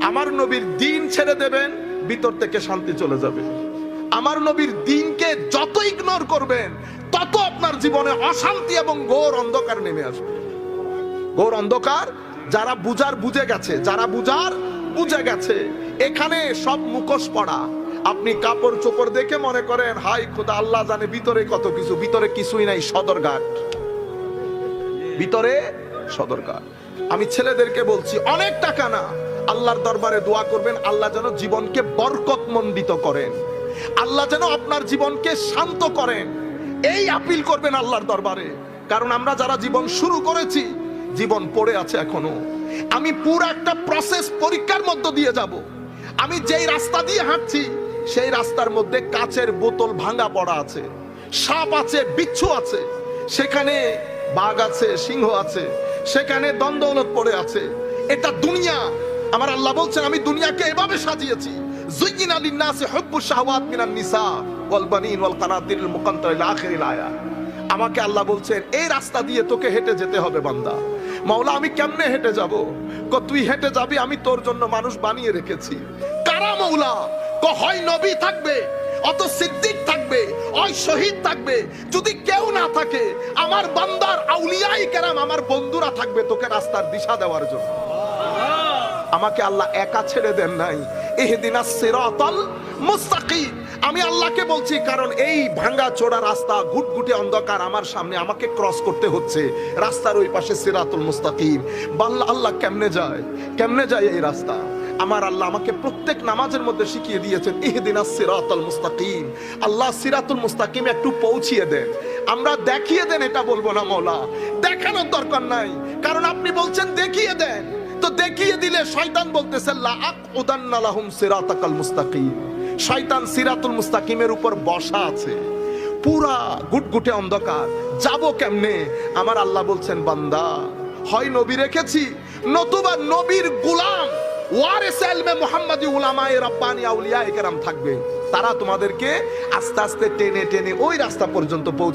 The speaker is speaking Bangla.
আমার নবীর দিন ছেড়ে দেবেন, ভিতর থেকে শান্তি চলে যাবে। আমার নবীর দিনকে যত ইগনোর করবেন, তত আপনার জীবনে অশান্তি এবং ঘোর অন্ধকার নেমে আসবে। ঘোর অন্ধকার, যারা বুজার বুঝে গেছে, যারা বুজার বুঝে গেছে, এখানে সব মুখোশ পড়া। আপনি কাপড় চোপড় দেখে মনে করেন হাই খোদা, আল্লাহ জানে ভিতরে কত কিছু, ভিতরে কিছুই নাই, সদরঘাট। ভিতরে সদরঘাট। আমি ছেলেদেরকে বলছি, অনেক টাকা না আল্লাহর দরবারে দোয়া করবেন, আল্লাহ যেন জীবনকে বরকত বরকতমণ্ডিত করেন। আল্লাহ যেন আপনার জীবনকে শান্ত করেন। এই আপিল করবেন আল্লাহর দরবারে। কারণ আমরা যারা জীবন শুরু করেছি, জীবন পড়ে আছে এখনও। আমি পুরো একটা প্রসেস পরীক্ষার মধ্য দিয়ে যাব। আমি যেই রাস্তা দিয়ে হাঁটছি, সেই রাস্তার মধ্যে কাচের বোতল ভাঙা পড়া আছে, সাপ আছে, বিচ্ছু আছে, সেখানে বাঘ আছে, সিংহ আছে, সেখানে দ্বন্দ্বলত পড়ে আছে। এটা দুনিয়া আমার আল্লাহ বলছেন, আমি দুনিয়াকে এভাবে সাজিয়েছি। হুব্বু শাহওয়াত মিনান নিসা ওয়াল বানিন ওয়াল কানাতিরিল মুকান্তার ইলা আখিরিল আয়াত আমাকে আল্লাহ বলছেন, এই রাস্তা দিয়ে তোকে হেঁটে যেতে হবে বান্দা। মাওলা, আমি কেমনে হেঁটে যাব? ক, তুই হেঁটে যাবি, আমি তোর জন্য মানুষ বানিয়ে রেখেছি। কারা মৌলা ক, হয় নবী থাকবে, অত সিদ্দিক থাকবে ওই শহীদ থাকবে। যদি কেউ না থাকে, আমার বান্দার আউলিয়াই কেরাম, আমার বন্ধুরা থাকবে তোকে রাস্তার দিশা দেওয়ার জন্য। আমাকে আল্লাহ একা ছেড়ে দেন নাই। এহদিনা আমি আল্লাহকে বলছি, কারণ এই ভাঙ্গা চোরা রাস্তা, ঘুটঘুটে অন্ধকার আমার সামনে আমাকে ক্রস করতে হচ্ছে। রাস্তার ওই পাশে সিরাতুল মুস্তাকিম। বাল্লা আল্লাহ কেমনে যায়? কেমনে যায় এই রাস্তা? আমার আল্লাহ আমাকে প্রত্যেক নামাজের মধ্যে শিখিয়ে দিয়েছেন, ইহদিনা সিরাতুল মুস্তাকিম। আল্লাহ সিরাতুল মুস্তাকিম একটু পৌঁছিয়ে দেন। আমরা দেখিয়ে দেন, এটা বলব না মৌলা। দেখানোর দরকার নাই। কারণ আপনি বলছেন, দেখিয়ে দেন। তো দেখিয়ে দিলে শয়তান বলতেছে লা আকুদান্না লাহুম সিরাতাকাল মুস্তাকিম। শয়তান সিরাতুল মুস্তাকিমের উপর বসা আছে। পুরা গুটগুটে অন্ধকার। যাব কেমনে? আমার আল্লাহ বলছেন, বান্দা, হয় নবী রেখেছি, নতুবা নবীর গুলাম, ওয়ারিস ইলমে মুহাম্মাদি উলামায়ে রাব্বানি আউলিয়া একরাম থাকবে। তারা তোমাদেরকে আস্তে আস্তে টেনে টেনে ওই রাস্তা পর্যন্ত পৌঁছে